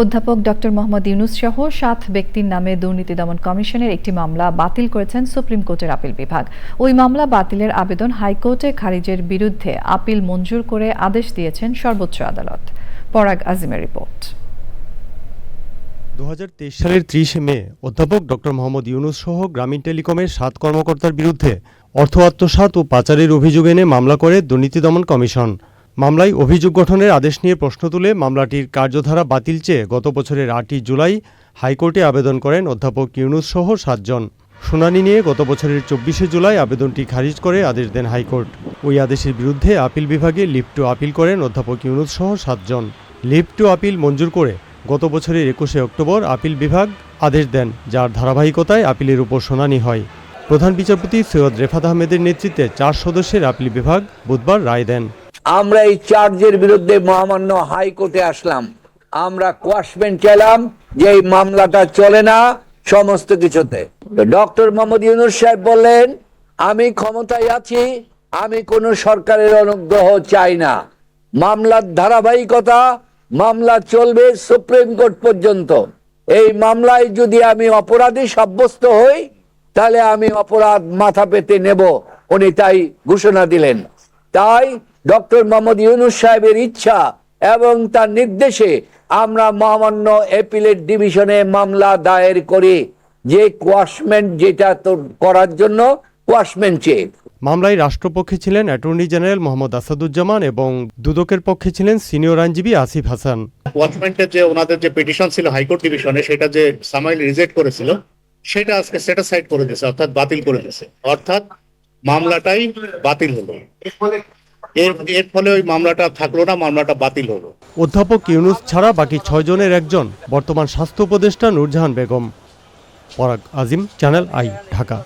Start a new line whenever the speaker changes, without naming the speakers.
অধ্যাপক ডক্টর মোহাম্মদ ইউনুস সহ সাত ব্যক্তির নামে দুর্নীতি দমন কমিশনের একটি মামলা বাতিল করেছেন সুপ্রিম কোর্টের আপিল বিভাগ। ওই মামলা বাতিলের আবেদন হাইকোর্টে খারিজের বিরুদ্ধে আপিল মঞ্জুর করে আদেশ দিয়েছেন সর্বোচ্চ আদালত। পরাগ আজিমের রিপোর্ট।
দু হাজার তেইশ সালের ত্রিশে মে অধ্যাপক ডক্টর মোহাম্মদ ইউনুস সহ গ্রামীণ টেলিকমের সাত কর্মকর্তার বিরুদ্ধে অর্থ আত্মসাৎ ও পাচারের অভিযোগ এনে মামলা করে দুর্নীতি দমন কমিশন। মামলায় অভিযোগ গঠনের আদেশ নিয়ে প্রশ্ন তুলে মামলাটির কার্যধারা বাতিল চেয়ে গত বছরের আটই জুলাই হাইকোর্টে আবেদন করেন অধ্যাপক ইউনুস সহ সাতজন। শুনানি নিয়ে গত বছরের চব্বিশে জুলাই আবেদনটি খারিজ করে আদেশ দেন হাইকোর্ট। ওই আদেশের বিরুদ্ধে আপিল বিভাগে লিভ টু আপিল করেন অধ্যাপক ইউনুস সহ সাতজন। লিভ টু আপিল মঞ্জুর করে গত বছরের একুশে অক্টোবর আপিল বিভাগ আদেশ দেন, যার ধারাবাহিকতায় আপিলের উপর শুনানি হয়। প্রধান বিচারপতি সৈয়দ রেফাত আহমেদের নেতৃত্বে চার সদস্যের আপিল বিভাগ বুধবার রায় দেন।
আমরা এই চার্জের বিরুদ্ধে মহামান্য হাইকোর্টে আসলাম। আমরা কোয়াশমেন্ট চাইলাম যে এই মামলাটা চলে না সমস্ত কিছুতে। ডক্টর মোহাম্মদ ইউনুস সাহেব বললেন, আমি ক্ষমতায় আছি, আমি কোনো সরকারের অনুগ্রহ চাই না। মামলার ধারাবাহিকতা, মামলা চলবে সুপ্রিম কোর্ট পর্যন্ত। এই মামলায় যদি আমি অপরাধী সাব্যস্ত হই, তাহলে আমি অপরাধ মাথা পেতে নেব। উনি তাই ঘোষণা দিলেন। তাই ডক্টর মোহাম্মদ ইউনুস সাহেবের ইচ্ছা এবং তার নির্দেশে আমরা মহামান্য এপিলেট ডিভিশনে মামলা দায়ের করি। যে কোয়াশমেন্ট যেটা তো করার জন্য কোয়াশমেন্ট চেয়ে।
মামলায় রাষ্ট্রপক্ষে ছিলেন অ্যাটর্নি জেনারেল মোহাম্মদ আসাদুজ্জামান এবং দুদকের পক্ষে ছিলেন সিনিয়র আইনজীবী আসিফ হাসান।
ওয়াচম্যানটের যে ওনাদের যে পিটিশন ছিল হাইকোর্ট ডিভিশনে সেটা যে সামাইল রিজেক্ট করেছিল সেটা আজকে সেটা সাইড করে দিয়েছে অর্থাৎ বাতিল করে দিয়েছে। অর্থাৎ মামলাটাই বাতিল হলো। এর এর ফলে ওই মামলাটা থাকল না, মামলাটা বাতিল হলো।
অধ্যাপক ইউনুস ছাড়া বাকি ছয়জনের একজন বর্তমান স্বাস্থ্য উপদেষ্টা নুরজাহান বেগম। পরাগ আজিম, চ্যানেল আই, ঢাকা।